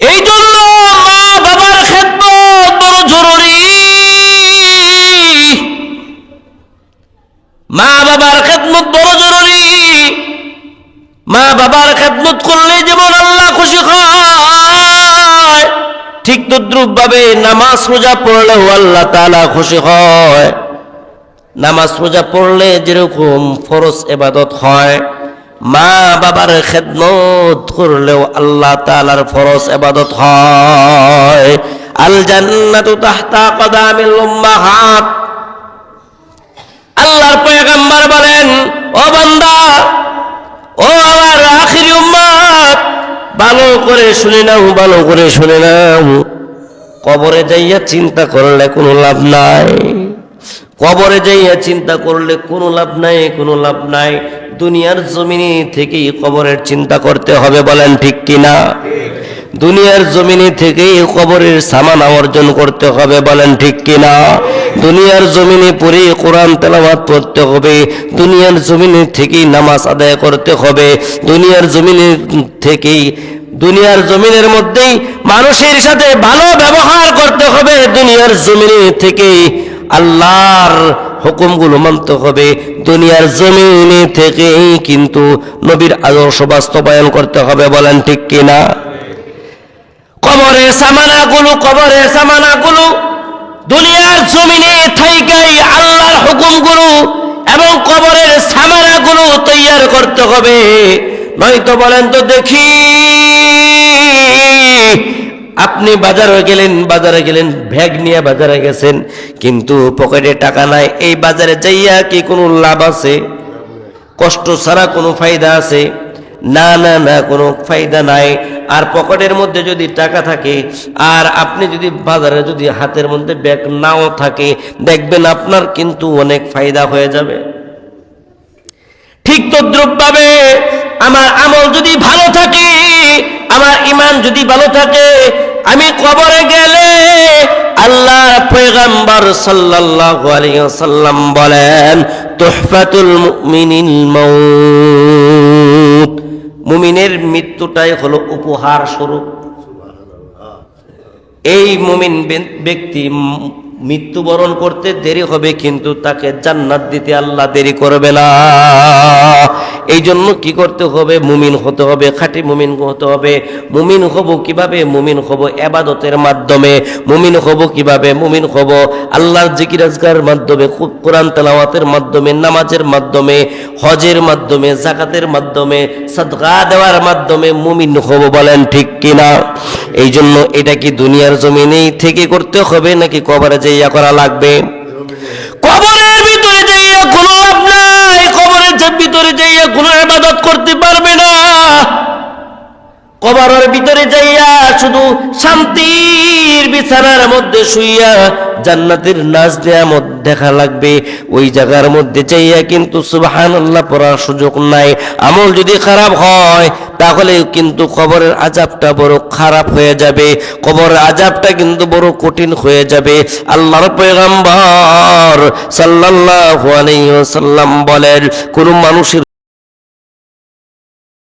এই জন্য মা বাবার খেদমত বড় জরুরি। মা বাবার খেদমত বড় জরুরি। মা বাবার খেদমত করলে যেমন আল্লাহ খুশি হয়, ঠিক তদ্রুপ ভাবে নামাজ রোজা পড়লেও আল্লাহ তালা খুশি হয়। নামাজ রোজা পড়লে যেরকম ফরজ এবাদত হয় মা বাবার খেদমত করলেও আল্লাহ তাআলার ফরজ এবাদত হয়। আল জান্নাতু তাহতা কদামিল উম্মাহাত। আল্লাহর পয়গম্বর বলেন, ও বান্দা, ও আমার আখিরি উম্মত ভালো করে শুনে নাও, ভালো করে শুনে নাও। কবরে যাইয়া চিন্তা করলে কোনো লাভ নাই। কবরে যাইয়া চিন্তা করলে কোনো লাভ নাই, কোনো লাভ নাই। দুনিয়ার জমিনে থেকেই কবরের চিন্তা করতে হবে, বলেন ঠিক কিনা? দুনিয়ার জমিনে থেকেই কবরের সামানা অর্জন করতে হবে, বলেন ঠিক কিনা? দুনিয়ার জমিনে পড়ে কোরআন তেলাওয়াত পড়তে হবে, দুনিয়ার জমিনে থেকেই নামাজ আদায় করতে হবে, দুনিয়ার জমিনে থেকেই, দুনিয়ার জমিনের মধ্যেই মানুষের সাথে ভালো ব্যবহার করতে হবে, দুনিয়ার জমিনে থেকেই আল্লাহর হুকুমগুলো মানতে হবে। দুনিয়ার জমিনে থেকেই কিন্তু নবীর আদর্শ বাস্তবায়ন করতে হবে, বলেন ঠিক কিনা? কবরের সামানাগুলো কবরের সামানাগুলো দুনিয়ার জমিনে থাইকাই আল্লাহর হুকুমগুলো এবং কবরের সামানাগুলো তৈয়ার করতে হবে। নয়তো বলেন তো দেখি। আপনি বাজারে গেলেন বাজারে গেলেন, ব্যাগ নিয়ে বাজারে গেছেন, কিন্তু পকেটে টাকা নাই, এই বাজারে যাইয়া কি কোনো লাভ আছে? কষ্ট ছাড়া কোনো ফায়দা আছে? না না না, কোনো ফায়দা নাই। আর পকেটের মধ্যে যদি টাকা থাকে, আর আপনি যদি বাজারে যদি হাতের মধ্যে ব্যাগ নাও থাকে, দেখবেন আপনার কিন্তু অনেক ফায়দা হয়ে যাবে। ঠিক তদ্রুপভাবে আমার আমল যদি ভালো থাকে, আমার ইমান যদি ভালো থাকে আমি কবরে গেলে আল্লাহ পয়গাম্বর সাল্লাল্লাহু আলাইহি ওয়াসাল্লাম বলেন, তুহফাতুল মুমিনিল মাউত। মুমিনের মৃত্যুটাই হলো উপহার স্বরূপ। এই মুমিন ব্যক্তি মৃত্যুবরণ করতে দেরি হবে, কিন্তু তাকে জান্নাত দিতে আল্লাহ দেরি করবে না। এই জন্য কি করতে হবে? মুমিন হতে হবে, খাঁটি মুমিন হতে হবে। মুমিন হব কীভাবে? মুমিন হব এবাদতের মাধ্যমে। মুমিন হব কীভাবে? মুমিন হব আল্লাহর জিকির আজগার মাধ্যমে কোরআন তেলাওয়াতের মাধ্যমে, নামাজের মাধ্যমে, হজের মাধ্যমে জাকাতের মাধ্যমে, সদকা দেওয়ার মাধ্যমে মুমিন হব বলেন ঠিক কিনা? এই জন্য এটা কি দুনিয়ার জমিনেই থেকে করতে হবে নাকি কবরে যাইয়া করা লাগবে কবরের ভিতরে যাইয়া কোনো লাভ নাই কবরের যে ভিতরে যাইয়া কোনো ইবাদত করতে পারবে না। কবরের ভিতরে যাইয়া শুধু শান্তির বিছানার মধ্যে শুইয়া জান্নাতের নাচ নিয়ামত দেখা লাগবে। ওই জায়গার মধ্যে যাইয়া কিন্তু সুবহানাল্লাহ পড়ার সুযোগ নাই। আমল যদি খারাপ হয়, তাহলে কিন্তু কবরের আজাবটা বড় খারাপ হয়ে যাবে। কবরের আজাবটা কিন্তু বড় কঠিন হয়ে যাবে। আল্লাহর পয়গাম্বর সাল্লাল্লাহু আলাইহি ওয়াসাল্লাম বলেন, কোন মানুষের